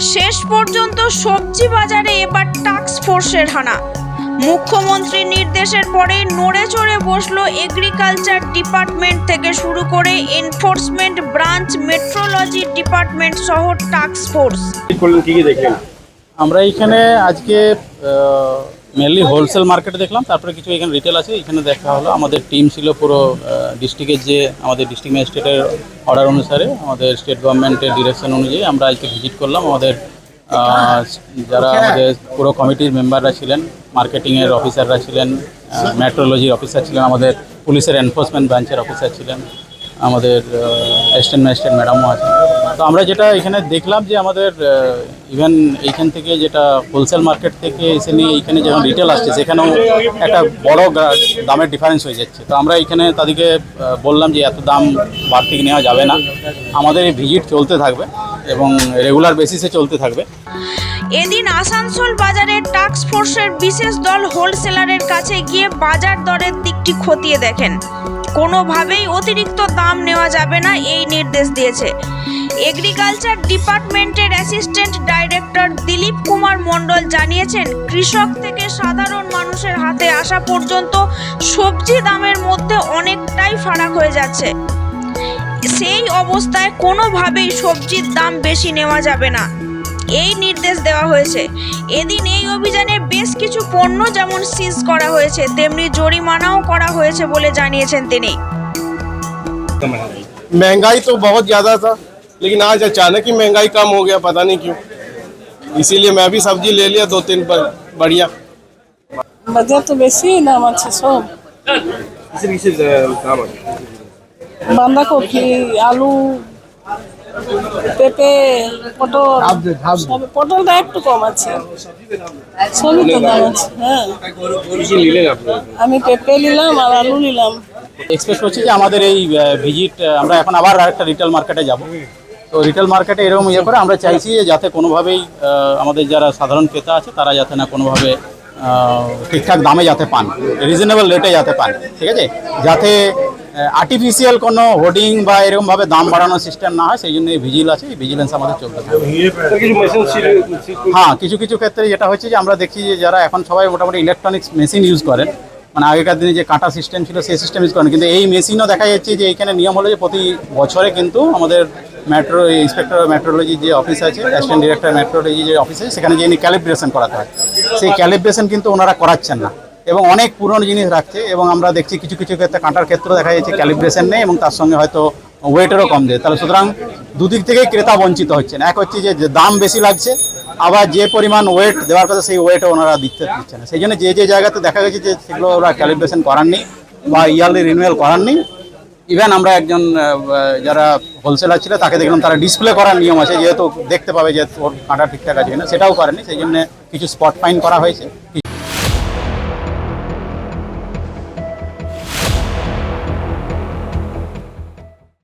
শেষ পর্যন্ত সবজি বাজারে এবার টাস্ক ফোর্সের হানা। মুখ্যমন্ত্রীর নির্দেশের পরেই নড়ে চড়ে বসল এগ্রিকালচার ডিপার্টমেন্ট থেকে শুরু করে এনফোর্সমেন্ট ব্রাঞ্চ মেট্রোলজি ডিপার্টমেন্ট সহ টাস্ক ফোর্স কি করলেন কি কি দেখলেন? আমরা এখানে আজকে মেনলি হোলসেল মার্কেটে দেখলাম তারপরে কিছু এখানে রিটেল আছে এখানে দেখা হলো আমাদের টিম ছিল পুরো ডিস্ট্রিক্টের যে আমাদের ডিস্ট্রিক্ট ম্যাজিস্ট্রেটের অর্ডার অনুসারে আমাদের স্টেট গভর্নমেন্টের ডিরেকশন অনুযায়ী আমরা আজকে ভিজিট করলাম। আমাদের যারা আমাদের পুরো কমিটির মেম্বাররা ছিলেন মার্কেটিংয়ের অফিসাররা ছিলেন মেট্রোলজির অফিসার ছিলেন আমাদের পুলিশের এনফোর্সমেন্ট ব্রাঞ্চের অফিসার ছিলেন আমাদের অ্যাসিস্ট্যান্ট ম্যাজিস্ট্রেট ম্যাডামও আছেন। তো আমরা যেটা এখানে দেখলাম যে আমাদের ইভেন এইখান থেকে যেটা হোলসেল মার্কেট থেকে এসে নিয়ে এইখানে যখন রিটেল আসছে, সেখানেও একটা বড় দামের ডিফারেন্স হয়ে যাচ্ছে। তো আমরা এখানে তাদেরকে বললাম যে এত দাম বাড়তি নেওয়া যাবে না। আমাদের এই ভিজিট চলতে থাকবে এবং রেগুলার বেসিসে চলতে থাকবে। এদিন আসানসোল বাজারের টাস্ক ফোর্সের বিশেষ দল হোলসেলারের কাছে গিয়ে বাজার দরের দিকটি খতিয়ে দেখেন। কোনোভাবেই অতিরিক্ত দাম নেওয়া যাবে না এই নির্দেশ দিয়েছে। এগ্রিকালচার ডিপার্টমেন্টের অ্যাসিস্ট্যান্ট ডাইরেক্টর দিলীপ কুমার মণ্ডল জানিয়েছেন, কৃষক থেকে সাধারণ মানুষের হাতে আসা পর্যন্ত সবজি দামের মধ্যে অনেকটাই ফারাক হয়ে যাচ্ছে। সেই অবস্থায় কোনোভাবেই সবজির দাম বেশি নেওয়া যাবে না। এই নির্দেশ দেওয়া হয়েছে এদিন এই অভিযানে বেশ কিছু পণ্য যেমন সিজ করা হয়েছে তেমনি জরিমানাও করা হয়েছে বলে জানিয়েছেন তিনি महंगाई तो बहुत ज़्यादा था लेकिन आज अचानक ही महंगाई कम हो गया पता नहीं क्यों इसीलिए मैं भी सब्जी ले लिया दो तीन पर बढ़िया বাজার তো বেশি দাম আছে সব কিসের কিসের আহ, দাম আছে বাঁধাকপি আলু পেঁপে পটল। পটলটা একটু কম আছে। সবই তো দাম আছে হ্যাঁ। আমি পেঁপে নিলাম আর আলু নিলাম। এক্সপেক্ট করছি যে আমাদের এই ভিজিট আমরা এখন আবার আরেকটা রিটেল মার্কেটে যাব। তো রিটেল মার্কেটে এরকম ইয়ে করে আমরা চাইছি যে যাতে কোনোভাবেই আমাদের যারা সাধারণ ক্রেতা আছে তারা যাতে না কোনোভাবে ঠিকঠাক দামে যাতে পান রিজনেবল রেটে যাতে পান ঠিক আছে? যাতে আর্টিফিশিয়াল কোনো হোর্ডিং বা এরকমভাবে দাম বাড়ানোর সিস্টেম না হয়, সেই জন্য এই ভিজিল আছে ভিজিলেন্স আমাদের চলতে ছিল হ্যাঁ কিছু কিছু ক্ষেত্রে যেটা হচ্ছে যে আমরা দেখি যে যারা এখন সবাই মোটামুটি ইলেকট্রনিক্স মেশিন ইউজ করেন মানে আগেকার দিনে যে কাটা সিস্টেম ছিল, সেই সিস্টেম ইউজ করেন। কিন্তু এই মেশিনও দেখা যাচ্ছে যে এখানে নিয়ম হলো যে প্রতি বছরে কিন্তু আমাদের মেট্রো ইন্সপেক্টর মেট্রোলজি যে অফিস আছে অ্যাসিস্ট্যান্ট ডিরেক্টর মেট্রোলজি যে অফিস আছে সেখানে যে ক্যালিব্রেশন করাতে হয়। সেই ক্যালিব্রেশন কিন্তু ওনারা করাচ্ছেন না। এবং অনেক পুরনো জিনিস রাখছে এবং আমরা দেখছি কিছু কিছু ক্ষেত্রে কাঁটার ক্ষেত্রে দেখা যাচ্ছে, ক্যালিব্রেশন নেই এবং তার সঙ্গে হয়তো ওয়েটেরও কম দেয়। তাহলে সুতরাং দুদিক থেকেই ক্রেতা বঞ্চিত হচ্ছেন। এক হচ্ছে যে দাম বেশি লাগছে, আবার যে পরিমাণ ওয়েট দেওয়ার কথা সেই ওয়েটও ওনারা দিতে দিচ্ছে না। সেই জন্য যে যে জায়গাতে দেখা গেছে যে সেগুলো ওরা ক্যালিব্রেশন করাননি বা ইয়ারলি রিনিউয়াল করাননি। ইভেন আমরা একজন যারা হোলসেলার ছিল, তাকে দেখলাম তারা ডিসপ্লে করার নিয়ম আছে, যেহেতু দেখতে পাবে যে ওর কাঁটা ঠিকঠাক আছে কিনা, সেটাও করেনি। সেই জন্য কিছু স্পট ফাইন করা হয়েছে।